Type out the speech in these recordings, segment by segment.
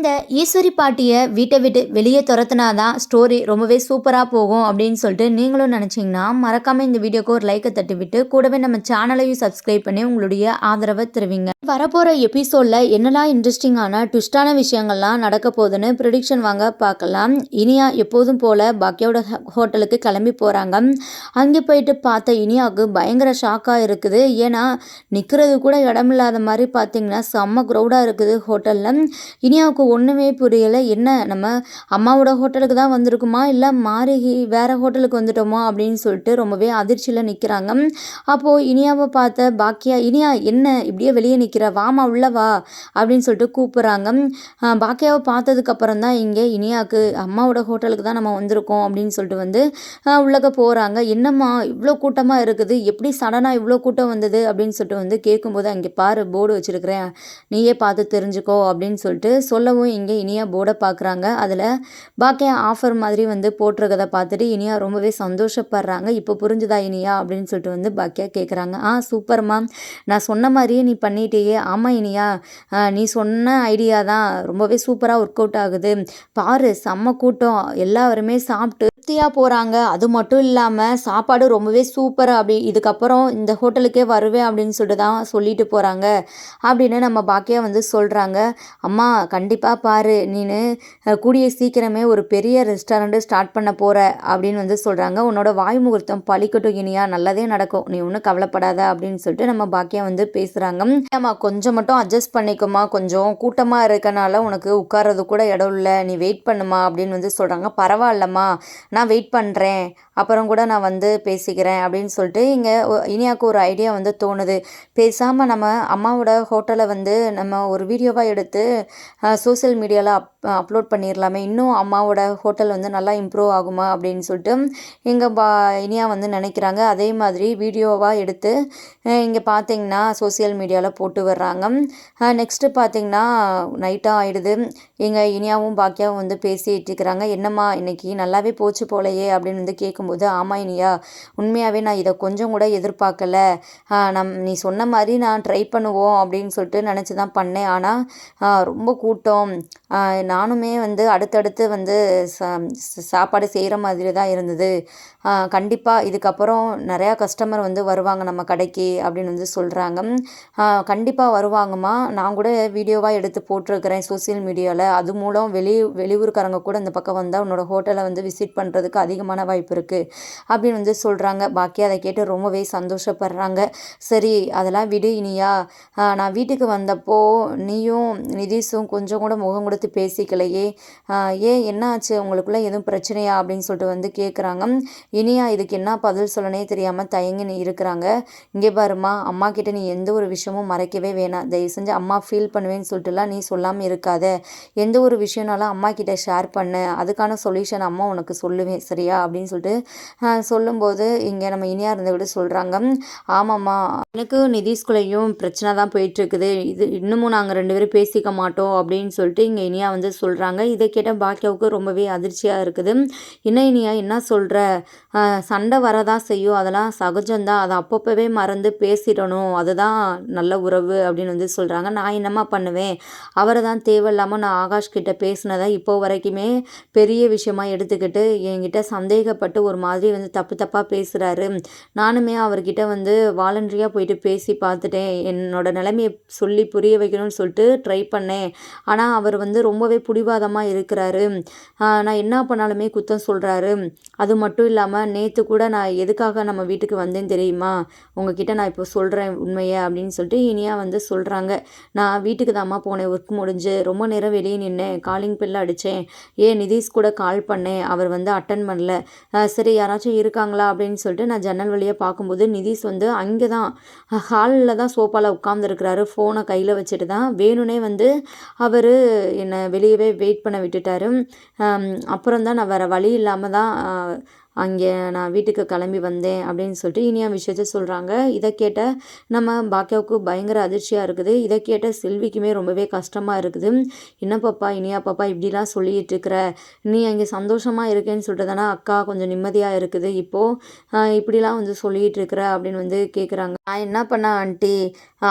இந்த ஈஸ்வரி பாட்டியை வீட்டை விட்டு வெளியே துரத்துனா தான் ஸ்டோரி ரொம்பவே சூப்பராக போகும் அப்படின்னு சொல்லிட்டு நீங்களும் நினச்சிங்கன்னா மறக்காமல் இந்த வீடியோக்கு ஒரு லைக்கை தட்டி விட்டு கூடவே நம்ம சேனலையும் சப்ஸ்கிரைப் பண்ணி உங்களுடைய ஆதரவை தருவீங்க. வரப்போகிற எபிசோடில் என்னெல்லாம் இன்ட்ரெஸ்டிங்கான ட்விஸ்டான விஷயங்கள்லாம் நடக்க போகுதுன்னு ப்ரிடிக்ஷன் வாங்க பார்க்கலாம். இனியா எப்போதும் போல் பாக்கியோட ஹ- ஹோட்டலுக்கு கிளம்பி போகிறாங்க அங்கே போயிட்டு பார்த்த இனியாவுக்கு பயங்கர ஷாக்காக இருக்குது. ஏன்னா நிற்கிறது கூட இடமில்லாத மாதிரி பார்த்தீங்கன்னா செம்ம க்ரௌடாக இருக்குது ஹோட்டலில் இனியாவுக்கு ஒன்றுமே புரியலை. என்ன நம்ம அம்மாவோட ஹோட்டலுக்கு தான் வந்திருக்குமா? இல்லை மாறி வேறு ஹோட்டலுக்கு வந்துட்டோமா? அப்படின்னு சொல்லிட்டு ரொம்பவே அதிர்ச்சியில் நிற்கிறாங்க அப்போது இனியாவை பார்த்த பாக்கியா இனியா என்ன? இப்படியே வெளியே நிற்கிற வாமா உள்ள வா. அப்படின்னு சொல்லிட்டு கூப்பிட்றாங்க. பாக்கியாவை பார்த்ததுக்கப்புறம் தான் இங்கே இனியாவுக்கு அம்மாவோட ஹோட்டலுக்கு தான் நம்ம வந்திருக்கோம். அப்படின்னு சொல்லிட்டு வந்து உள்ளக்க போகிறாங்க என்னம்மா இவ்வளோ கூட்டமாக இருக்குது? எப்படி சடனாக இவ்வளோ கூட்டம் வந்தது? அப்படின்னு சொல்லிட்டு வந்து கேட்கும்போது அங்கே பாரு போர்டு வச்சுருக்கிறேன். நீயே பார்த்து தெரிஞ்சுக்கோ. அப்படின்னு சொல்லிட்டு சொல்லவும் இங்கே இனியா போர்டை பார்க்குறாங்க. அதில் பாக்கியா ஆஃபர் மாதிரி வந்து போட்டிருக்கதை பார்த்துட்டு இனியா ரொம்பவே சந்தோஷப்படுறாங்க. இப்போ புரிஞ்சுதா இனியா அப்படின்னு சொல்லிட்டு வந்து பாக்கியா கேட்குறாங்க. ஆ சூப்பர்மா. நான் சொன்ன மாதிரியே நீ பண்ணிட்டேயே. ஆமாம் இனியா. நீ சொன்ன ஐடியா தான் ரொம்பவே சூப்பராக ஒர்க் அவுட் ஆகுது. பாரு செம்ம கூட்டம். எல்லாருமே சாப்பிட்டு திருப்தியாக போகிறாங்க அது மட்டும் இல்லாமல் சாப்பாடு ரொம்பவே சூப்பர். அப்படி இதுக்கப்புறம் இந்த ஹோட்டலுக்கே வருவேன் அப்படின்னு சொல்லிட்டு தான் சொல்லிட்டு போகிறாங்க அப்படின்னு நம்ம பாக்கியா வந்து சொல்கிறாங்க அம்மா கண்டிப்பாக பாரு நீனு கூடிய சீக்கிரமே ஒரு பெரிய ரெஸ்டாரண்ட்டு ஸ்டார்ட் பண்ண போகிற அப்படின்னு வந்து சொல்கிறாங்க உன்னோட வாய் முகூர்த்தம் பழிக்கட்டும் இனியா நல்லதே நடக்கும். நீ ஒன்றும் கவலைப்படாத அப்படின்னு சொல்லிட்டு நம்ம பாக்கியா வந்து பேசுகிறாங்க ஆமாம் கொஞ்சம் மட்டும் அட்ஜஸ்ட் பண்ணிக்குமா கொஞ்சம் கூட்டமாக இருக்கனால உனக்கு உட்கார்றது கூட இடம் இல்லை. நீ வெயிட் பண்ணுமா அப்படின்னு வந்து சொல்கிறாங்க பரவாயில்லம்மா நான் வெயிட் பண்ணுறேன் அப்புறம் கூட நான் வந்து பேசிக்கிறேன் அப்படின்னு சொல்லிட்டு இங்கே இனியாவுக்கு ஒரு ஐடியா வந்து தோணுது. பேசாமல் நம்ம அம்மாவோட ஹோட்டலை வந்து நம்ம ஒரு வீடியோவாக எடுத்து சோஷியல் மீடியாவில் அப் அப்லோட் பண்ணிடலாமே இன்னும் அம்மாவோட ஹோட்டல் வந்து நல்லா இம்ப்ரூவ் ஆகுமா அப்படின்னு சொல்லிட்டு எங்கள் பா இனியா வந்து நினைக்கிறாங்க. அதே மாதிரி வீடியோவாக எடுத்து இங்கே பார்த்தீங்கன்னா சோஷியல் மீடியாவில் போட்டு வர்றாங்க. நெக்ஸ்ட்டு பார்த்தீங்கன்னா நைட்டாக ஆயிடுது. எங்கள் இனியாவும் பாக்கியாவும் வந்து பேசிட்டு இருக்கிறாங்க. என்னம்மா இன்னைக்கு நல்லாவே போச்சு போலையே அப்படின்னு வந்து கேட்கும்போது ஆமாம் இனியா உண்மையாகவே நான் இதை கொஞ்சம் கூட எதிர்பார்க்கல. நம் நீ சொன்ன மாதிரி நான் ட்ரை பண்ணுவோம் அப்படின்னு சொல்லிட்டு நினச்சி தான் பண்ணேன் ஆனால் ரொம்ப கூட்டம். நானுமே வந்து அடுத்தடுத்து வந்து ச- சாப்பாடு செய்கிற மாதிரி தான் இருந்தது. கண்டிப்பாக இதுக்கப்புறம் நிறையா கஸ்டமர் வந்து வருவாங்க நம்ம கடைக்கு அப்படின்னு வந்து சொல்கிறாங்க கண்டிப்பாக வருவாங்கம்மா. நான் கூட வீடியோவாக எடுத்து போட்டிருக்கிறேன் சோஷியல் மீடியாவில் அது மூலம் வெளி வெளியூர்காரங்க கூட இந்த பக்கம் வந்தால் உன்னோட ஹோட்டலை வந்து விசிட் பண்ணுறதுக்கு அதிகமான வாய்ப்பு இருக்குது அப்படின்னு வந்து சொல்கிறாங்க பாக்கி அதை கேட்டு ரொம்பவே சந்தோஷப்படுறாங்க. சரி அதெல்லாம் விடு இனியா. நான் வீட்டுக்கு வந்தப்போ நீயும் நிதிஷும் கொஞ்சம் கூட முகம் கொடுத்து பேசிக்கலையே. ஏன் என்ன ஆச்சு உங்களுக்குள்ள எதுவும் பிரச்சனையா? அப்படின்னு சொல்லிட்டு வந்து கேட்குறாங்க இனியா இதுக்கு என்ன பதில் சொல்லனே தெரியாமல் தயங்கி இருக்கிறாங்க. இங்கே பாருமா அம்மா கிட்ட நீ எந்த ஒரு விஷயமும் மறைக்கவே வேணாம். தயவு செஞ்சு அம்மா ஃபீல் பண்ணுவேன்னு சொல்லிட்டுலாம் நீ சொல்லாமல் இருக்காத. எந்த ஒரு விஷயம்னாலும் அம்மா கிட்ட ஷேர் பண்ணு. அதுக்கான சொல்யூஷன் அம்மா உனக்கு சொல்லுவேன் சரியா? அப்படின்னு சொல்லிட்டு சொல்லும்போது இங்கே நம்ம இனியா இருந்த விட சொல்கிறாங்க ஆமாம்மா எனக்கு நிதிஷ்குள்ளையும் பிரச்சனை தான் போயிட்டுருக்குது இது இன்னமும் நாங்கள் ரெண்டு பேரும் பேசிக்க மாட்டோம் அப்படின்னு சொல்லிட்டு இங்கே இனியா வந்து சொல்கிறாங்க இதை கேட்ட பாக்கியாவுக்கு ரொம்பவே அதிர்ச்சியாக இருக்குது. என்ன இனியா என்ன சொல்கிற சண்டை வரதான் செய்யும். அதெல்லாம் சகஜம்தான். அதை அப்பப்போவே மறந்து பேசிடணும். அதுதான் நல்ல உறவு அப்படின்னு வந்து சொல்கிறாங்க நான் என்னம்மா பண்ணுவேன்? அவரை தான் தேவையில்லாமல் நான் ஆகாஷ் கிட்ட பேசினதை இப்போ வரைக்குமே பெரிய விஷயமா எடுத்துக்கிட்டு என்கிட்ட சந்தேகப்பட்டு ஒரு மாதிரி வந்து தப்பு தப்பாக பேசுகிறாரு நானுமே அவர்கிட்ட வந்து வாலண்டரியாக போயிட்டு பேசி பார்த்துட்டேன். என்னோட நிலைமையை சொல்லி புரிய வைக்கணும்னு சொல்லிட்டு ட்ரை பண்ணேன். ஆனால் அவர் வந்து ரொம்பவே பிடிவாதமாக இருக்கிறாரு. நான் என்ன பண்ணாலுமே குத்தம் சொல்கிறாரு அது மட்டும் இல்லாமல் நேற்று கூட நான் எதுக்காக நம்ம வீட்டுக்கு வந்தேன் தெரியுமா? உங்ககிட்ட நான் இப்போ சொல்கிறேன் உண்மையை அப்படின்னு சொல்லிட்டு இனியா வந்து சொல்கிறாங்க நான் வீட்டுக்கு தாம்மா போனேன். ஒர்க் முடிஞ்சு ரொம்ப நேரம் வெளியே நின்னேன். காலிங் பெல்ல அடித்தேன் ஏன் நிதிஷ் கூட கால் பண்ணேன். அவர் வந்து அட்டன் பண்ணல. சரி யாராச்சும் இருக்காங்களா அப்படின்னு சொல்லிட்டு நான் ஜன்னல் வழியாக பார்க்கும்போது நிதிஷ் வந்து அங்கே தான் ஹாலில் தான் சோஃபாவில் உட்காந்துருக்கிறாரு ஃபோனை கையில் வச்சுட்டு தான் வேணும்னே வந்து அவர் என்னை வெளியவே வெயிட் பண்ண விட்டுட்டாரு. அப்புறம் தான் நான் வேறு வழி இல்லாமல் தான் அங்கே நான் வீட்டுக்கு கிளம்பி வந்தேன் அப்படின்னு சொல்லிட்டு இனியா விஷயத்த சொல்கிறாங்க இதை கேட்ட நம்ம பாக்கியாவுக்கு பயங்கர அதிர்ச்சியாக இருக்குது. இதை கேட்ட செல்விக்குமே ரொம்பவே கஷ்டமாக இருக்குது. என்ன பாப்பா இனியா பாப்பா இப்படிலாம் சொல்லிட்டு இருக்கிற நீ அங்கே சந்தோஷமாக இருக்கேன்னு சொல்லிட்டு தானே அக்கா கொஞ்சம் நிம்மதியாக இருக்குது. இப்போது இப்படிலாம் வந்து சொல்லிகிட்டு இருக்கிற அப்படின்னு வந்து கேட்குறாங்க நான் என்ன பண்ணேன் ஆண்டி?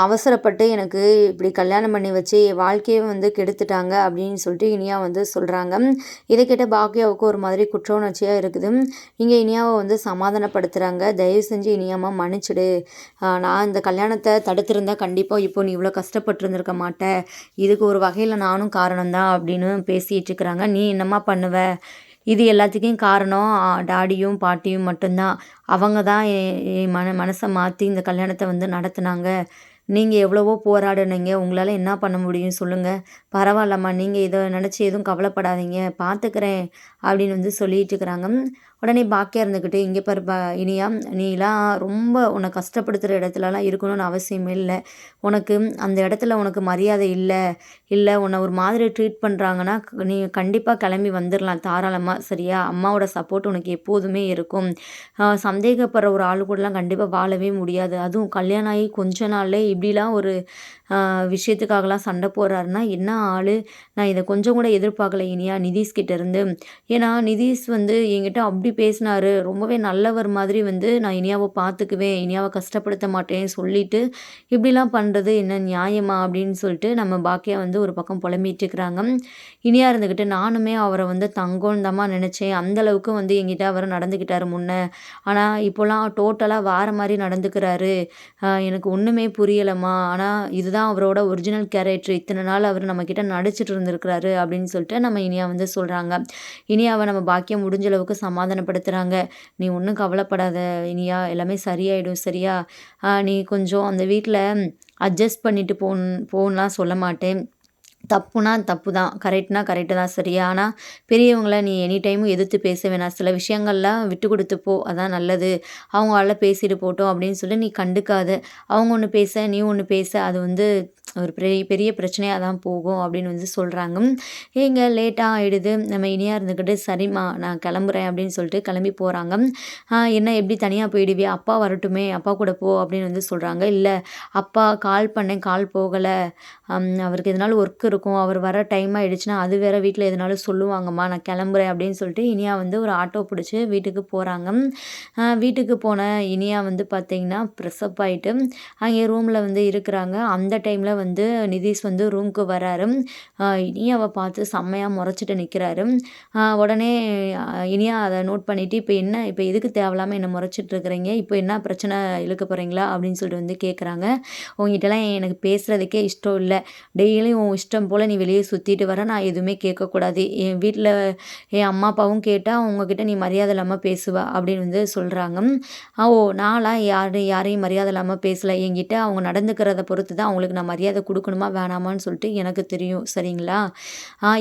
அவசரப்பட்டு எனக்கு இப்படி கல்யாணம் பண்ணி வச்சு வாழ்க்கையை வந்து கெடுத்துட்டாங்க அப்படின்னு சொல்லிட்டு இனியா வந்து சொல்கிறாங்க இதை கேட்ட பாக்கியாவுக்கு ஒரு மாதிரி குற்ற உணர்ச்சியாக இருக்குது. இங்கே இனியாவை வந்து சமாதானப்படுத்துகிறாங்க தயவு செஞ்சு இனியாமா மன்னிச்சிடு. நான் இந்த கல்யாணத்தை தடுத்திருந்தா கண்டிப்பாக இப்போ நீ இவ்வளோ கஷ்டப்பட்டுருந்துருக்க மாட்டேன் இதுக்கு ஒரு வகையில் நானும் காரணம்தான் அப்படின்னு பேசிகிட்டு இருக்கிறாங்க. நீ என்னம்மா பண்ணுவ? இது எல்லாத்துக்கும் காரணம் டாடியும் பாட்டியும் மட்டும்தான். அவங்க தான் என் மன மனசை மாற்றி இந்த கல்யாணத்தை வந்து நடத்துனாங்க. நீங்கள் எவ்வளவோ போராடினீங்க. உங்களால் என்ன பண்ண முடியும் சொல்லுங்கள் பரவாயில்லம்மா. நீங்கள் இதை நினச்சி எதுவும் கவலைப்படாதீங்க. பார்த்துக்கிறேன் அப்படின்னு வந்து சொல்லிட்டு இருக்கிறாங்க. உடனே பாக்கியா இருந்துக்கிட்டு இங்கே பாரு பா இனியா நீலாம் ரொம்ப உன்னை கஷ்டப்படுத்துகிற இடத்துலலாம் இருக்கணும்னு அவசியமே இல்லை. உனக்கு அந்த இடத்துல உனக்கு மரியாதை இல்லை. இல்லை உன்னை ஒரு மாதிரி ட்ரீட் பண்ணுறாங்கன்னா நீ கண்டிப்பாக கிளம்பி வந்துடலாம் தாராளமாக சரியா? அம்மாவோட சப்போர்ட் உனக்கு எப்போதுமே இருக்கும். சந்தேகப்படுற ஒரு ஆள் கூடலாம் கண்டிப்பாக வாழவே முடியாது. அதுவும் கல்யாணம் ஆகி கொஞ்ச நாள்ல இப்படிலாம் ஒரு விஷயத்துக்காகலாம் சண்டை போடுறாருன்னா என்ன ஆள்? நான் இதை கொஞ்சம் கூட எதிர்பார்க்கல இனியா நிதிஷ்கிட்ட இருந்து ஏன்னா நிதிஷ் வந்து என்கிட்ட அப்படி பேசினாரு. ரொம்பவே நல்லவர் மாதிரி வந்து நான் இனியாவை பார்த்துக்குவேன் இனியாவை கஷ்டப்படுத்த மாட்டேன் சொல்லிட்டு இப்படிலாம் பண்ணுறது என்ன நியாயமா அப்படின்னு சொல்லிட்டு நம்ம பாக்கியா வந்து ஒரு பக்கம் புலம்பிட்டு இருக்கிறாங்க. இனியா இருந்துக்கிட்டு நானுமே அவரை வந்து தங்கோன்னு நினச்சேன். அந்தளவுக்கு வந்து எங்கிட்ட அவர் நடந்துக்கிட்டார் முன்னே. ஆனால் இப்போலாம் டோட்டலாக வேறு மாதிரி நடந்துக்கிறாரு. எனக்கு ஒன்றுமே புரியலைம்மா. ஆனால் இதுதான் இதுதான் அவரோட ஒரிஜினல் கேரக்டர் இத்தனை நாள் அவர் நம்மக்கிட்ட நடிச்சிட்டு இருந்திருக்கிறாரு அப்படின்னு சொல்லிட்டு நம்ம இனியா வந்து சொல்கிறாங்க இனியாவை நம்ம பாக்கியம் முடிஞ்ச அளவுக்கு சமாதானப்படுத்துகிறாங்க நீ ஒன்றும் கவலைப்படாத இனியா எல்லாமே சரியாயிடும் சரியா? நீ கொஞ்சம் அந்த வீட்டில் அட்ஜஸ்ட் பண்ணிட்டு போன் போன்லாம் சொல்ல மாட்டேன். தப்புனா தப்பு தான் கரெக்ட்னா கரெக்டு தான் சரியா ஆனால் பெரியவங்கள நீ எனி டைமும் எதிர்த்து பேச வேணாம். சில விஷயங்கள்லாம் விட்டு கொடுத்து போ அதான் நல்லது. அவங்க பேசிட்டு போட்டோம் அப்படின்னு சொல்லி நீ கண்டுக்காத. அவங்க ஒன்று பேச நீ ஒன்று பேச அது வந்து ஒரு பெரிய பெரிய பிரச்சனையாக தான் போகும் அப்படின்னு வந்து சொல்கிறாங்க ஏங்க லேட்டாக ஆகிடுது நம்ம இனியாக இருந்துக்கிட்டு சரிம்மா நான் கிளம்புறேன் அப்படின்னு சொல்லிட்டு கிளம்பி போகிறாங்க என்ன எப்படி தனியாக போயிடுவியா? அப்பா வரட்டுமே அப்பா கூட போ அப்படின்னு வந்து சொல்கிறாங்க இல்லை அப்பா கால் பண்ணேன் கால் போகலை. அவருக்கு எதனால ஒர்க் இருக்கும் இருக்கும். அவர் வர டைம் ஆகிடுச்சுன்னா அது வேறு வீட்டில் எதனாலும் சொல்லுவாங்கம்மா நான் கிளம்புறேன் அப்படின்னு சொல்லிட்டு இனியா வந்து ஒரு ஆட்டோ பிடிச்சி வீட்டுக்கு போகிறாங்க வீட்டுக்கு போன இனியா வந்து பார்த்திங்கன்னா ப்ரெஸ்அப் ஆகிட்டு அங்கே ரூமில் வந்து இருக்கிறாங்க. அந்த டைமில் வந்து நிதிஷ் வந்து ரூமுக்கு வராரு. இனியாவை பார்த்து செம்மையாக முறைச்சிட்டு நிற்கிறாரு உடனே இனியா அதை நோட் பண்ணிவிட்டு இப்போ என்ன இப்போ எதுக்கு தேவையில்லாமல் என்னை முறைச்சிட்டு இருக்கிறீங்க? இப்போ என்ன பிரச்சனை இழுக்க போகிறீங்களா அப்படின்னு சொல்லிட்டு வந்து கேட்குறாங்க உங்ககிட்டலாம் எனக்கு பேசுகிறதுக்கே இஷ்டம் இல்லை. டெய்லியும் உன் இஷ்டம் போல் நீ வெளியே சுற்றிட்டு வர நான் எதுவுமே கேட்கக்கூடாது. என் வீட்டில் என் அம்மா அப்பாவும் கேட்டால் உங்ககிட்ட நீ மரியாதை இல்லாமல் பேசுவா அப்படின்னு வந்து சொல்கிறாங்க ஓ நான்லாம் யார் யாரையும் மரியாதை இல்லாமல் பேசலை. என்கிட்ட அவங்க நடந்துக்கிறத பொறுத்து தான் அவங்களுக்கு நான் மரியாதை மரியாதை கொடுக்கணுமா வேணாமான்னு சொல்லிட்டு எனக்கு தெரியும். சரிங்களா?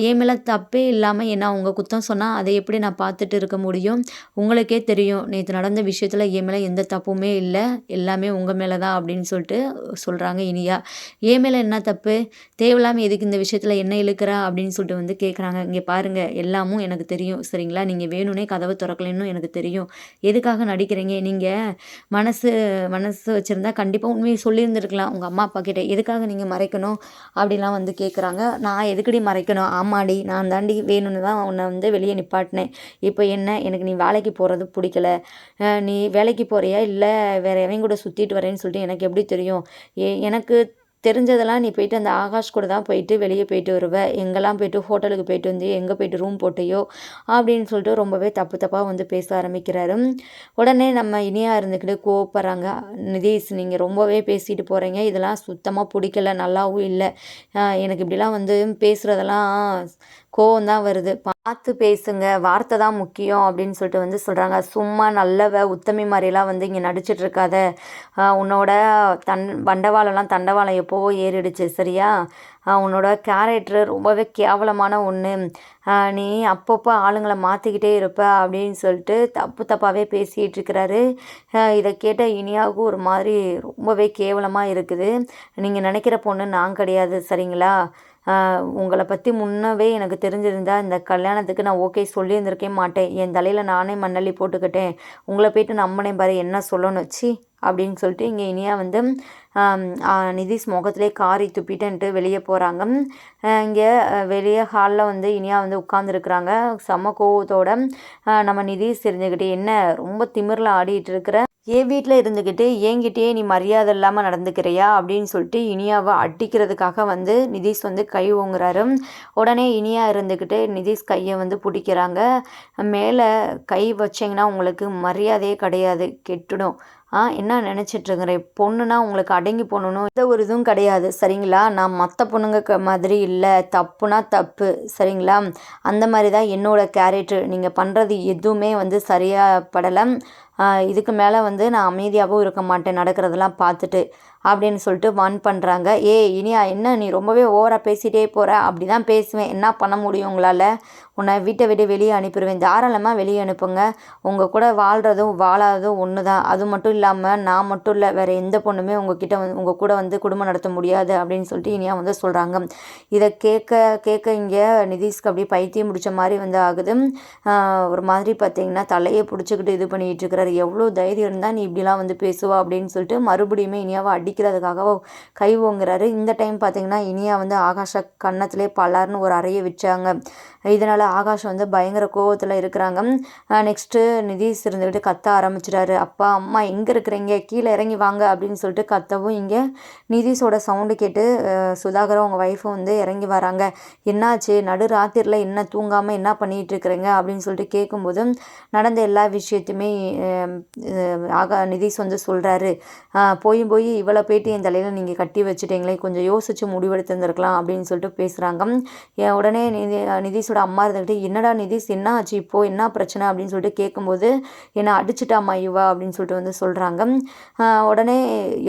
என் மேலே தப்பே இல்லாமல் என்ன அவங்க குத்தம் சொன்னால் அதை எப்படி நான் பார்த்துட்டு இருக்க முடியும்? உங்களுக்கே தெரியும். நேற்று நடந்த விஷயத்தில் என் மேலே எந்த தப்புமே இல்லை. எல்லாமே உங்கள் மேலே தான் அப்படின்னு சொல்லிட்டு சொல்கிறாங்க இனியா. என் மேலே என்ன தப்பு? தேவையில்லாமல் எதுக்கு இந்த விஷயத்தில் என்ன இழுக்கிறா அப்படின்னு சொல்லிட்டு வந்து கேட்குறாங்க இங்கே பாருங்கள் எல்லாமும் எனக்கு தெரியும். சரிங்களா? நீங்கள் வேணும்னே கதவை திறக்கலன்னு எனக்கு தெரியும். எதுக்காக நடிக்கிறீங்க? நீங்கள் மனசு மனசு வச்சுருந்தா கண்டிப்பாக உண்மையை சொல்லியிருந்துருக்கலாம். உங்கள் அம்மா அப்பா கிட்டே எதுக்காக நீங்கள் மறைக்கணும்? அப்படிலாம் வந்து கேட்குறாங்க நான் எதுக்கடி மறைக்கணும்? ஆமாடி நான் தாண்டி வேணும்னு தான் உன்னை வந்து வெளியே நிப்பாட்டினேன். இப்போ என்ன? எனக்கு நீ வேலைக்கு போகிறது பிடிக்கல. நீ வேலைக்கு போகிறியா இல்லை வேறு எவன் கூட சுற்றிட்டு வரேன்னு சொல்லிட்டு எனக்கு எப்படி தெரியும்? ஏ எனக்கு தெரிஞ்சதெல்லாம் நீ போயிட்டு அந்த ஆகாஷ் கூட தான் போயிட்டு வெளியே போயிட்டு வருவ. எங்கெல்லாம் போயிட்டு ஹோட்டலுக்கு போயிட்டு வந்து எங்கே போயிட்டு ரூம் போட்டையோ அப்படின்னு சொல்லிட்டு ரொம்பவே தப்பு தப்பாக வந்து பேச ஆரம்பிக்கிறாரு. உடனே நம்ம இனியாக இருந்துக்கிட்டு கோவப்படுறாங்க. நிதீஷ் நீங்கள் ரொம்பவே பேசிட்டு போகிறீங்க இதெல்லாம் சுத்தமாக பிடிக்கல நல்லாவும் இல்லை. எனக்கு இப்படிலாம் வந்து பேசுகிறதெல்லாம் கோவம் தான் வருது. பார்த்து பேசுங்க வார்த்தை தான் முக்கியம் அப்படின்னு சொல்லிட்டு வந்து சொல்கிறாங்க சும்மா நல்லவ உத்தமி மாதிரிலாம் வந்து இங்கே நடிச்சிட்ருக்காத உன்னோட தன் பண்டவாளம்லாம் தண்டவாளம் எப்போவோ ஏறிடுச்சு சரியா? உன்னோட கேரக்டர் ரொம்பவே கேவலமான ஒன்று நீ அப்பப்போ ஆளுங்களை மாற்றிக்கிட்டே இருப்ப அப்படின்னு சொல்லிட்டு தப்பு தப்பாகவே பேசிகிட்டு இருக்கிறாரு. இதை கேட்ட இனியாவுக்கும் ஒரு மாதிரி ரொம்பவே கேவலமாக இருக்குது. நீங்கள் நினைக்கிற பொண்ணு நான் கிடையாது சரிங்களா? உங்களை பற்றி முன்னவே எனக்கு தெரிஞ்சிருந்தால் இந்த கல்யாணத்துக்கு நான் ஓகே சொல்லியிருந்திருக்கே மாட்டேன். என் தலையில் நானே மண்ணள்ளி போட்டுக்கிட்டேன். உங்களை போயிட்டு நம்மனே பாரு என்ன சொல்லணும்? சி அப்படின்னு சொல்லிட்டு இங்கே இனியா வந்து நிதிஷ் முகத்திலே காரி துப்பிட்டேன்ட்டு வெளியே போகிறாங்க இங்கே வெளியே ஹாலில் வந்து இனியா வந்து உட்காந்துருக்குறாங்க சம கோவத்தோட நம்ம நிதிஷ் தெரிஞ்சுக்கிட்டு என்ன ரொம்ப திமிரில் ஆடிட்டு இருக்கிற? என் வீட்டில் இருந்துக்கிட்டு என்கிட்டயே நீ மரியாதை இல்லாமல் நடந்துக்கிறியா? அப்படின்னு சொல்லிட்டு இனியாவை அடிக்கிறதுக்காக வந்து நிதிஷ் வந்து கை ஓங்குறாரு. உடனே இனியா இருந்துக்கிட்டு நிதிஷ் கையை வந்து பிடிக்கிறாங்க. மேலே கை வச்சிங்கன்னா உங்களுக்கு மரியாதையே கிடையாது. கெட்டுடும். என்ன நினச்சிட்ருக்குற? பொண்ணுனா உங்களுக்கு அடங்கி போகணும் எந்த ஒரு இதுவும் கிடையாது சரிங்களா? நான் மற்ற பொண்ணுங்க க மாதிரி இல்லை தப்புனா தப்பு சரிங்களா? அந்த மாதிரி தான் என்னோடய கேரக்டர் நீங்கள் பண்ணுறது எதுவுமே வந்து சரியாக படலை இதுக்கு மேலே வந்து நான் அமைதியாகவும் இருக்க மாட்டேன் நடக்கிறதெல்லாம் பார்த்துட்டு. அப்படின்னு சொல்லிட்டு வான் பண்ணுறாங்க ஏ இனியா என்ன நீ ரொம்பவே ஓவராக பேசிகிட்டே போகிற அப்படி தான் பேசுவேன். என்ன பண்ண முடியும் உங்களால்? உன்னை வீட்டை விட்டு வெளியே அனுப்பிடுவேன். தாராளமாக வெளியே அனுப்புங்க. உங்கள் கூட வாழ்கிறதும் வாழாததும் ஒன்று தான் அது மட்டும் இல்லாமல் நான் மட்டும் இல்லை வேறு எந்த பொண்ணுமே உங்ககிட்ட வந்து உங்கள் கூட வந்து குடும்பம் நடத்த முடியாது. அப்படின்னு சொல்லிட்டு இனியா வந்து சொல்கிறாங்க இதை கேட்க கேட்க இங்கே நிதிஷ்க்கு அப்படியே பைத்தியம் முடித்த மாதிரி வந்து ஆகுது. ஒரு மாதிரி பார்த்தீங்கன்னா தலையை பிடிச்சிக்கிட்டு இது பண்ணிகிட்டு இருக்கிறாரு. எவ்வளோ தைரியம் இருந்தால் நீ இப்படிலாம் வந்து பேசுவா அப்படின்னு சொல்லிட்டு மறுபடியுமே இனியாவை அடிக்கிறதுக்காக கை ஓங்குறாரு. இந்த டைம் பார்த்தீங்கன்னா இனியா வந்து ஆகாஷ கன்னத்திலே பலார்னு ஒரு அறையை வச்சாங்க இதனால் ஆகாஷ் வந்து பயங்கர கோவத்தில் இருக்கிறாங்க. நெக்ஸ்ட்டு நிதிஷ் இருந்துக்கிட்டு கத்த ஆரம்பிச்சிட்டாரு. அப்பா அம்மா எங்கே இருக்கிறீங்க? கீழே இறங்கி வாங்க அப்படின்னு சொல்லிட்டு கத்தவும் இங்கே நிதிஷோட சவுண்டு கேட்டு சுதாகரும் அவங்க ஒய்ஃபும் வந்து இறங்கி வராங்க. என்னாச்சு? நடு ராத்திரியில் என்ன தூங்காமல் என்ன பண்ணிகிட்டு இருக்கிறீங்க? அப்படின்னு சொல்லிட்டு கேட்கும்போது நடந்த எல்லா விஷயத்தையுமே ஆகா நிதிஷ் வந்து சொல்கிறாரு போயும் போய் இவ்வளோ போயிட்டு என் தலையில் நீங்கள் கட்டி வச்சுட்டீங்களே கொஞ்சம் யோசித்து முடிவெடுத்திருந்துருக்கலாம் அப்படின்னு சொல்லிட்டு பேசுகிறாங்க உடனே நிதி நிதிஷோட அம்மா இருந்துக்கிட்டு என்னடா நிதிஷ் என்ன ஆச்சு இப்போது என்ன பிரச்சனை? அப்படின்னு சொல்லிட்டு கேட்கும்போது என்னை அடிச்சிட்டாமா இவா அப்படின்னு சொல்லிட்டு வந்து சொல்கிறாங்க உடனே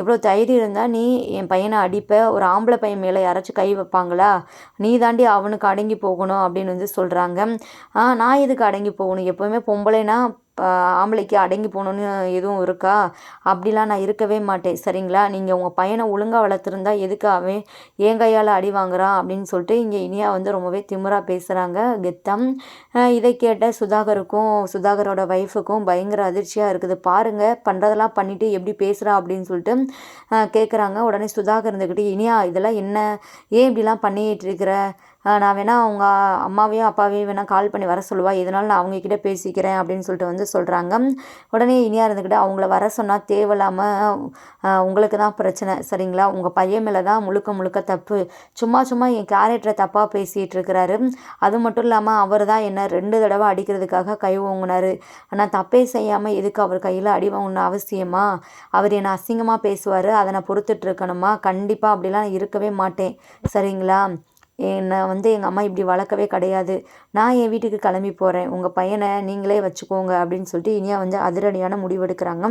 எவ்வளோ தைரியம் இருந்தால் நீ என் பையனை அடிப்ப ஒரு ஆம்பளை பையன் மேலே யாராச்சும் கை வைப்பாங்களா? நீ தாண்டி அவனுக்கு அடங்கி போகணும் அப்படின்னு வந்து சொல்கிறாங்க நான் எதுக்கு அடங்கி போகணும்? எப்போவுமே பொம்பளைனா ஆம்பளைக்கு அடங்கி போகணுன்னு எதுவும் இருக்கா? அப்படிலாம் நான் இருக்கவே மாட்டேன். சரிங்களா? நீங்கள் உங்கள் பையனை ஒழுங்காக வளர்த்துருந்தா எதுக்காகவே அவன் என் கையால் அடி வாங்குறான் அப்படின்னு சொல்லிட்டு இங்கே இனியா வந்து ரொம்பவே திமுறாக பேசுகிறாங்க கெத்தம். இதை கேட்ட சுதாகருக்கும் சுதாகரோட ஒய்ஃபுக்கும் பயங்கர அதிர்ச்சியாக இருக்குது. பாருங்கள் பண்ணுறதெல்லாம் பண்ணிவிட்டு எப்படி பேசுகிறா அப்படின்னு சொல்லிட்டு கேட்குறாங்க உடனே சுதாகர் இருந்துக்கிட்டு இனியா இதெல்லாம் என்ன? ஏன் இப்படிலாம் பண்ணிகிட்டு இருக்கிற? நான் வேணால் அவங்க அம்மாவையும் அப்பாவையும் வேணால் கால் பண்ணி வர சொல்லுவா. இதனால் நான் அவங்கக்கிட்ட பேசிக்கிறேன் அப்படின்னு சொல்லிட்டு வந்து சொல்கிறாங்க உடனே இனியாக இருந்துக்கிட்டு அவங்கள வர சொன்னால் தேவையில்லாமல் உங்களுக்கு தான் பிரச்சனை சரிங்களா? உங்கள் பையன் மேலே தான் முழுக்க முழுக்க தப்பு. சும்மா சும்மா என் கேரக்டரை தப்பாக பேசிகிட்டு இருக்கிறாரு. அது மட்டும் இல்லாமல் அவர் தான் என்ன ரெண்டு தடவை அடிக்கிறதுக்காக கை ஓங்கினார். ஆனால் தப்பே செய்யாமல் எதுக்கு அவர் கையில் அடி வாங்கணும் அவசியமா? அவர் என்னை அசிங்கமாக பேசுவார். அதை நான் பொறுத்துட்ருக்கணுமா கண்டிப்பாக அப்படிலாம் இருக்கவே மாட்டேன். சரிங்களா? என்னை வந்து எங்கள் அம்மா இப்படி வளர்க்கவே கிடையாது. நான் என் வீட்டுக்கு கிளம்பி போகிறேன் உங்கள் பையனை நீங்களே வச்சுக்கோங்க அப்படின்னு சொல்லிட்டு இனியா வந்து அதிரடியான முடிவெடுக்கிறாங்க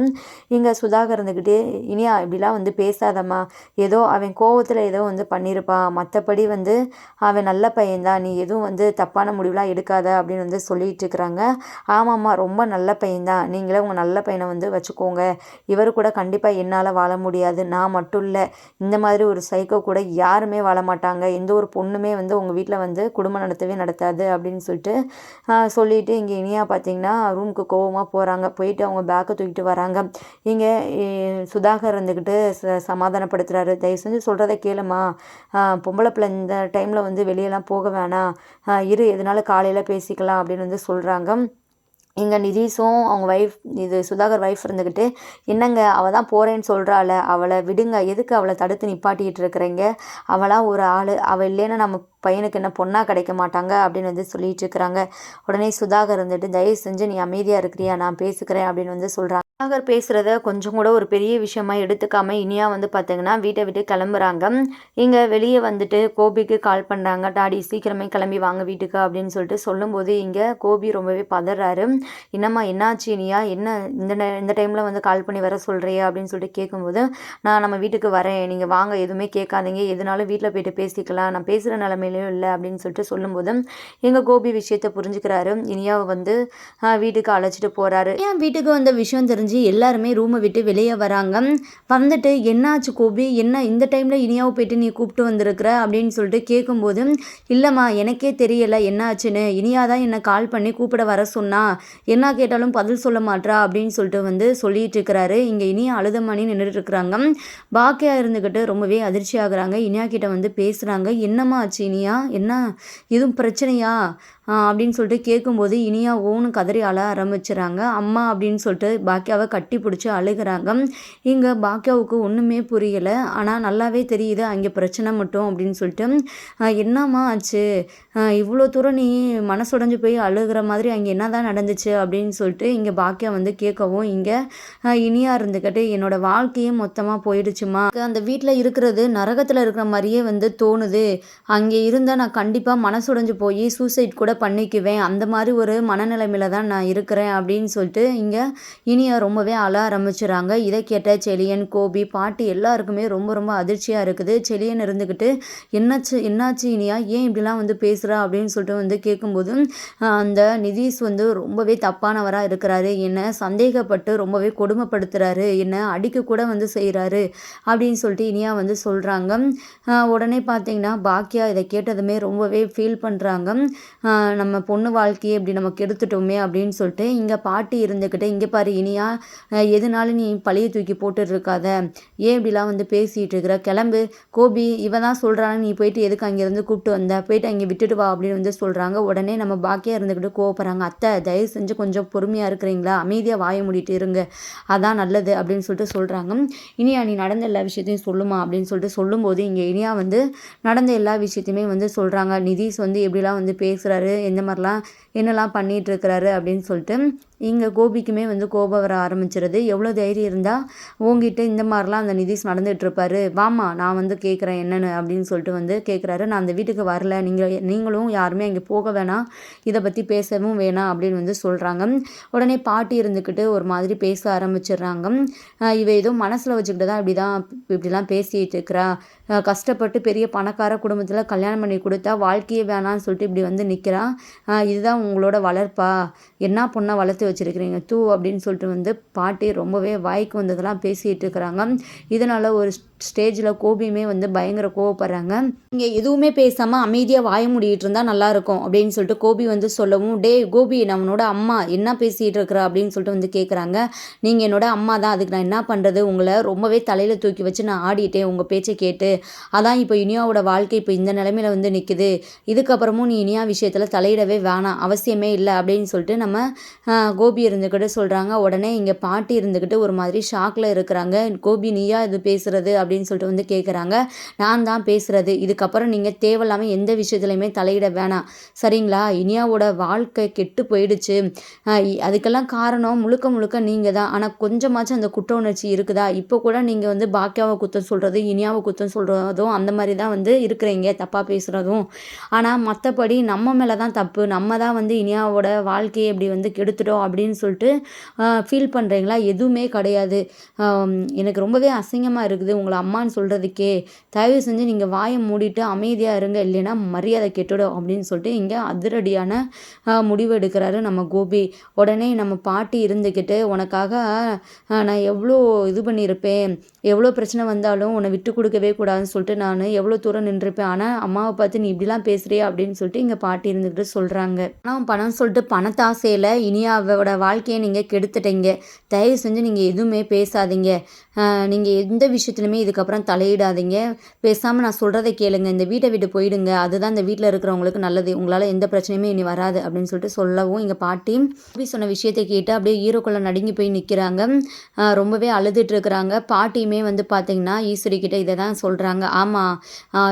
இங்கே சுதாகர் இருந்துக்கிட்டு இனியா இப்படிலாம் வந்து பேசாதம்மா. ஏதோ அவன் கோவத்தில் ஏதோ வந்து பண்ணியிருப்பான் மற்றபடி வந்து அவன் நல்ல பையன்தான். நீ எதுவும் வந்து தப்பான முடிவுலாம் எடுக்காத அப்படின்னு வந்து சொல்லிட்டு இருக்கிறாங்க. ஆமாம்மா ரொம்ப நல்ல பையன்தான். நீங்களே உங்கள் நல்ல பையனை வந்து வச்சுக்கோங்க. இவர் கூட கண்டிப்பாக என்னால் வாழ முடியாது. நான் மட்டும் இல்லை. இந்த மாதிரி ஒரு சைக்கோ கூட யாருமே வாழ மாட்டாங்க. எந்த ஒரு பொண்ணு பொண்ணுமே வந்து உங்கள் வீட்டில் வந்து குடும்பம் நடத்தவே நடத்தாது அப்படின்னு சொல்லிட்டு சொல்லிவிட்டு இங்கே இனியா பார்த்தீங்கன்னா ரூமுக்கு கோவமாக போகிறாங்க போயிட்டு அவங்க பேக்கை தூக்கிட்டு வராங்க. இங்கே சுதாகர் இருந்துக்கிட்டு ச சமாதானப்படுத்துகிறாரு தயவு செஞ்சு சொல்கிறத கேளுமா. பொம்பளை பிள்ளை இந்த டைமில் வந்து வெளியெல்லாம் போக வேணாம். இரு எதனால காலையில் பேசிக்கலாம் அப்படின்னு வந்து சொல்கிறாங்க இங்கே நிதிஷும் அவங்க ஒய்ஃப் இது சுதாகர் ஒய்ஃப் இருந்துக்கிட்டு என்னங்க அவள் தான் போகிறேன்னு சொல்கிறாள் அவளை விடுங்க எதுக்கு அவளை தடுத்து நிப்பாட்டிகிட்டு இருக்கிறீங்க? அவளாம் ஒரு ஆள் அவள் இல்லைன்னா நம்ம பையனுக்கு என்ன பொண்ணாக கிடைக்க மாட்டாங்க? அப்படின்னு வந்து சொல்லிட்டு இருக்கிறாங்க. உடனே சுதாகர் இருந்துட்டு தயவு செஞ்சு நீ அமைதியாக இருக்கிறியா நான் பேசுகிறேன் அப்படின்னு வந்து சொல்கிறாங்க சுதாகர் பேசுகிறத கொஞ்சம் கூட ஒரு பெரிய விஷயமா எடுத்துக்காம இனியா வந்து பார்த்தீங்கன்னா வீட்டை விட்டு கிளம்புறாங்க. இங்கே வெளியே வந்துட்டு கோபிக்கு கால் பண்ணுறாங்க டாடி சீக்கிரமே கிளம்பி வாங்க வீட்டுக்கு அப்படின்னு சொல்லிட்டு சொல்லும்போது இங்கே கோபி ரொம்பவே பதறாரு. என்னம்மா என்னாச்சு இனியா? என்ன இந்த இந்த டைமில் வந்து கால் பண்ணி வர சொல்கிறியா அப்படின்னு சொல்லிட்டு கேட்கும்போது நான் நம்ம வீட்டுக்கு வரேன். நீங்கள் வாங்க. எதுவுமே கேட்காதீங்க. எதுனாலும் வீட்டில் போயிட்டு பேசிக்கலாம். நான் பேசுகிற நிலமையிலையும் இல்லை அப்படின்னு சொல்லிட்டு சொல்லும்போது எங்கள் கோபி விஷயத்தை புரிஞ்சுக்கிறாரு. இனியாவை வந்து வீட்டுக்கு அழைச்சிட்டு போகிறாரு ஏன் வீட்டுக்கு வந்த விஷயம் தெரிஞ்சு அஞ்சு எல்லாருமே ரூமை விட்டு வெளியே வராங்க. வந்துட்டு என்னாச்சு கோபி? என்ன இந்த டைமில் இனியாவை போயிட்டு நீ கூப்பிட்டு வந்திருக்கிற? அப்படின்னு சொல்லிட்டு கேட்கும்போது இல்லைம்மா எனக்கே தெரியலை. என்னாச்சுன்னு? இனியா தான் என்னை கால் பண்ணி கூப்பிட வர சொன்னா. என்ன கேட்டாலும் பதில் சொல்ல மாட்றா? அப்படின்னு சொல்லிட்டு வந்து சொல்லிட்டு இருக்கிறாரு இங்கே இனியா அழுதமணி நின்றுட்டு இருக்கிறாங்க பாக்கியா இருந்துக்கிட்டு ரொம்பவே அதிர்ச்சி ஆகுறாங்க இனியா கிட்ட வந்து பேசுகிறாங்க என்னம்மா ஆச்சு இனியா? என்ன? எதுவும் பிரச்சனையா? அப்படின்னு சொல்லிட்டு கேட்கும்போது இனியா ஓன்னு கதறி அழ ஆரம்பிச்சுறாங்க. அம்மா அப்படின்னு சொல்லிட்டு பாக்கியாவை கட்டி பிடிச்சி அழுகிறாங்க. இங்கே பாக்கியாவுக்கு ஒன்றுமே புரியலை. ஆனால் நல்லாவே தெரியுது அங்கே பிரச்சனை மட்டும் அப்படின்னு சொல்லிட்டு. என்னம்மா ஆச்சு? இவ்வளோ தூரம் நீ மனசுடைஞ்சு போய் அழுகிற மாதிரி அங்கே என்ன தான் நடந்துச்சு அப்படின்னு சொல்லிட்டு இங்கே பாக்கியா வந்து கேட்கவும் இங்கே இனியா இருந்துக்கிட்டு என்னோடய வாழ்க்கையே மொத்தமாக போயிடுச்சுமா? அந்த வீட்டில் இருக்கிறது நரகத்தில் இருக்கிற மாதிரியே வந்து தோணுது. அங்கே இருந்தால் நான் கண்டிப்பாக மனசுடைஞ்சு போய் சூசைட் கூட பண்ணிக்குவேன். அந்த மாதிரி ஒரு மனநிலைமையில தான் நான் இருக்கிறேன் அப்படின்னு சொல்லிட்டு இங்கே இனியா ரொம்பவே அழ ஆரம்பிச்சுறாங்க. இதை கேட்ட செலியன் கோபி பாட்டி எல்லாருக்குமே ரொம்ப ரொம்ப அதிர்ச்சியாக இருக்குது. செலியன் இருந்துக்கிட்டு என்னாச்சு என்னாச்சு இனியா? ஏன் இப்படிலாம் வந்து பேசுகிறா அப்படின்னு சொல்லிட்டு வந்து கேட்கும்போது அந்த நிதிஷ் வந்து ரொம்பவே தப்பானவராக இருக்கிறாரு. என்னை சந்தேகப்பட்டு ரொம்பவே கொடுமைப்படுத்துகிறாரு என்னை அடிக்க கூட வந்து செய்கிறாரு அப்படின்னு சொல்லிட்டு இனியா வந்து சொல்கிறாங்க உடனே பார்த்தீங்கன்னா பாக்கியா இதை கேட்டதுமே ரொம்பவே ஃபீல் பண்ணுறாங்க நம்ம பொண்ணு வாழ்க்கையை இப்படி நம்ம கெடுத்துட்டோமே அப்படின்னு சொல்லிட்டு இங்கே பாட்டி இருந்துக்கிட்டு இங்கே பாரு இனியா எதுனாலும் நீ பழைய தூக்கி போட்டுட்டு இருக்காத ஏன் இப்படிலாம் வந்து பேசிகிட்டு இருக்கிற கிளம்பு. கோபி இவன் தான் சொல்கிறான்னு நீ போயிட்டு எதுக்கு அங்கேருந்து கூப்பிட்டு வந்த? போயிட்டு அங்கே விட்டுட்டு வா அப்படின்னு வந்து சொல்கிறாங்க உடனே நம்ம பாக்கியாக இருந்துக்கிட்டு கோவப்படுறாங்க. அத்தை தயவு செஞ்சு கொஞ்சம் பொறுமையாக இருக்கிறீங்களா? அமைதியாக வாய மூடிட்டு இருங்க. அதான் நல்லது அப்படின்னு சொல்லிட்டு சொல்கிறாங்க இனியா நீ நடந்த எல்லா விஷயத்தையும் சொல்லுமா? அப்படின்னு சொல்லிட்டு சொல்லும்போது இங்கே இனியா வந்து நடந்த எல்லா விஷயத்தையுமே வந்து சொல்கிறாங்க நிதிஷ் வந்து எப்படிலாம் வந்து பேசுகிறாரு எந்த மாதிரிலாம் என்னெல்லாம் பண்ணிகிட்ருக்கிறாரு அப்படின்னு சொல்லிட்டு இங்கே கோபிக்குமே வந்து கோபம் வர ஆரம்பிச்சிருது. எவ்வளோ தைரியம் இருந்தால் உங்ககிட்ட இந்த மாதிரிலாம் அந்த நிதிஷ் நடந்துகிட்ருப்பாரு வாமா நான் வந்து கேட்குறேன் என்னென்னு அப்படின்னு சொல்லிட்டு வந்து கேட்குறாரு நான் அந்த வீட்டுக்கு வரல. நீங்கள் நீங்களும் யாருமே அங்கே போக வேணாம். இதை பற்றி பேசவும் வேணாம் அப்படின்னு வந்து சொல்கிறாங்க உடனே பாட்டி இருந்துக்கிட்டு ஒரு மாதிரி பேச ஆரம்பிச்சிடுறாங்க. இவ ஏதோ மனசில் வச்சுக்கிட்டு தான் இப்படி தான் இப்படிலாம் பேசிகிட்டு இருக்கிறா. கஷ்டப்பட்டு பெரிய பணக்கார குடும்பத்தில் கல்யாணம் பண்ணி கொடுத்தா வாழ்க்கையே வேணான்னு சொல்லிட்டு இப்படி வந்து நிற்கிறான் இதுதான் உங்களோட வளர்ப்பா? என்ன பொண்ணை வளர்த்து வச்சுருக்கிறீங்க? தூ அப்படின்னு சொல்லிட்டு வந்து பாட்டி ரொம்பவே வாய்க்கு வந்ததெல்லாம் பேசிகிட்டு இருக்கிறாங்க. இதனால் ஒரு ஸ்டேஜில் கோபியுமே வந்து பயங்கர கோவப்படுறாங்க. இங்கே எதுவுமே பேசாமல் அமைதியாக வாய முடியிட்டு இருந்தால் நல்லாயிருக்கும் அப்படின்னு சொல்லிட்டு கோபி வந்து சொல்லவும் டே கோபி நம்மளோட அம்மா என்ன பேசிகிட்டு இருக்கிற? அப்படின்னு சொல்லிட்டு வந்து கேட்குறாங்க நீங்கள் என்னோட அம்மா தான் அதுக்கு நான் என்ன பண்ணுறது உங்களை ரொம்பவே தலையில் தூக்கி வச்சு நான் ஆடிட்டேன் உங்கள் பேச்சை கேட்டு. அதான் இப்போ இனியாவோட வாழ்க்கை இப்போ இந்த நிலமையில வந்து நிற்குது இதுக்கப்புறமும் நீ இனியா விஷயத்தில் தலையிடவே வேணாம் அவசியமே இல்லை. அப்படின்னு சொல்லிட்டு நம்ம கோபி இருந்துக்கிட்டு சொல்கிறாங்க உடனே இங்கே பாட்டி இருந்துக்கிட்டு ஒரு மாதிரி ஷாக்கில் இருக்கிறாங்க. கோபி நீயா இது பேசுகிறது அப்படின்னு சொல்லிட்டு வந்து கேட்குறாங்க நான் தான் பேசுகிறது இதுக்கப்புறம் நீங்கள் தேவையில்லாமல் எந்த விஷயத்துலையுமே தலையிட வேணாம். சரிங்களா? இனியாவோட வாழ்க்கை கெட்டு போயிடுச்சு. அதுக்கெல்லாம் காரணம் முழுக்க முழுக்க நீங்கள் தான். ஆனால் கொஞ்சமாச்சும் அந்த குற்ற உணர்ச்சி இருக்குதா? இப்போ கூட நீங்கள் வந்து பாக்கியாவை குத்தம் சொல்கிறது இனியாவை குத்தம் சொல்கிறதும் அந்த மாதிரி தான் வந்து இருக்கிறீங்க தப்பாக பேசுகிறதும் ஆனால் மற்றபடி நம்ம மேலே தான் தப்பு. நம்ம தான் வந்து இனியாவோட வாழ்க்கையை இப்படி வந்து கெடுத்துட்டோம் அப்படின்னு சொல்லிட்டு ஃபீல் பண்ணுறீங்களா எதுவுமே கிடையாது. எனக்கு ரொம்பவே அசிங்கமாக இருக்குது. உங்களை அம்மான்னு சொல்கிறதுக்கே தயவு செஞ்சு நீங்கள் வாயை மூடிட்டு அமைதியாக இருங்க. இல்லைன்னா மரியாதை கெட்டுடும் அப்படின்னு சொல்லிட்டு இங்கே அதிரடியான முடிவு எடுக்கிறாரு நம்ம கோபி. உடனே நம்ம பாட்டி இருந்துக்கிட்டு உனக்காக நான் எவ்வளோ இது பண்ணியிருப்பேன்? எவ்வளோ பிரச்சனை வந்தாலும் உன்னை விட்டு கொடுக்கவே கூடாதுன்னு சொல்லிட்டு நான் எவ்வளோ தூரம் நின்றுருப்பேன்? ஆனால் அம்மாவை பார்த்து நீ இப்படிலாம் பேசுகிறியா அப்படின்னு சொல்லிட்டு இங்கே பாட்டி இருந்துக்கிட்டு சொல்கிறாங்க ஆனால் பணம் சொல்லிட்டு பணத்தாசையில் இனியாவோட வாழ்க்கையை நீங்கள் கெடுத்துட்டீங்க. தயவு செஞ்சு நீங்கள் எதுவுமே பேசாதீங்க. நீங்கள் எந்த விஷயத்துலையுமே இதுக்கப்புறம் தலையிடாதீங்க. பேசாமல் நான் சொல்கிறத கேளுங்க. இந்த வீட்டை விட்டு போயிடுங்க. அதுதான் இந்த வீட்டில் இருக்கிறவங்களுக்கு நல்லது. உங்களால் எந்த பிரச்சனையுமே இனி வராது அப்படின்னு சொல்லிட்டு சொல்லவும் எங்கள் பாட்டி சொன்ன விஷயத்தை கேட்டு அப்படியே ஈரோக்குள்ளே நடுங்கி போய் நிற்கிறாங்க ரொம்பவே அழுதுட்டு இருக்கிறாங்க. பாட்டியுமே வந்து பார்த்தீங்கன்னா ஈஸ்வரி கிட்ட இதை தான் சொல்கிறாங்க ஆமாம்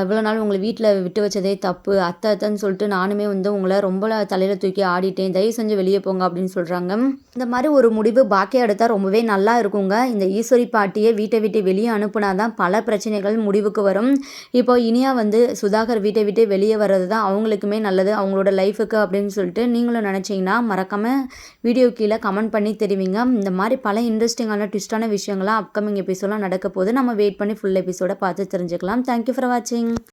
இவ்வளோ நாள் உங்களை வீட்டில் விட்டு வச்சதே தப்பு. அத்தை அத்தைன்னு சொல்லிட்டு நானுமே வந்து உங்களை ரொம்ப தலையில் தூக்கி ஆடிட்டேன். தயவு செஞ்சு வெளியே போங்க அப்படின்னு சொல்கிறாங்க இந்த மாதிரி ஒரு முடிவு பாக்கியம் எடுத்தால் ரொம்பவே நல்லா இருக்குங்க. இந்த ஈஸ்வரி பாட்டியை வீட்டை விட்டு வெளியே அனுப்புனா தான் பல பிரச்சனைகள் முடிவுக்கு வரும். இப்போ இனியா வந்து சுதாகர் வீட்டை விட்டு வெளியே வர்றது தான் அவங்களுக்குமே நல்லது. அவங்களோட லைஃபுக்கு அப்படின்னு சொல்லிட்டு நீங்களும் நினச்சிங்கன்னா மறக்காமல் வீடியோ கீழே கமெண்ட் பண்ணி தெரிவிங்க. இந்த மாதிரி பல இன்ட்ரெஸ்டிங்கான ட்விஸ்டான விஷயங்கள்லாம் அப்கமிங் எபிசோடெலாம் நடக்க போது நம்ம வெயிட் பண்ணி ஃபுல் எபிசோடை பார்த்து தெரிஞ்சுக்கலாம். தேங்க்யூ ஃபார் வாட்சிங்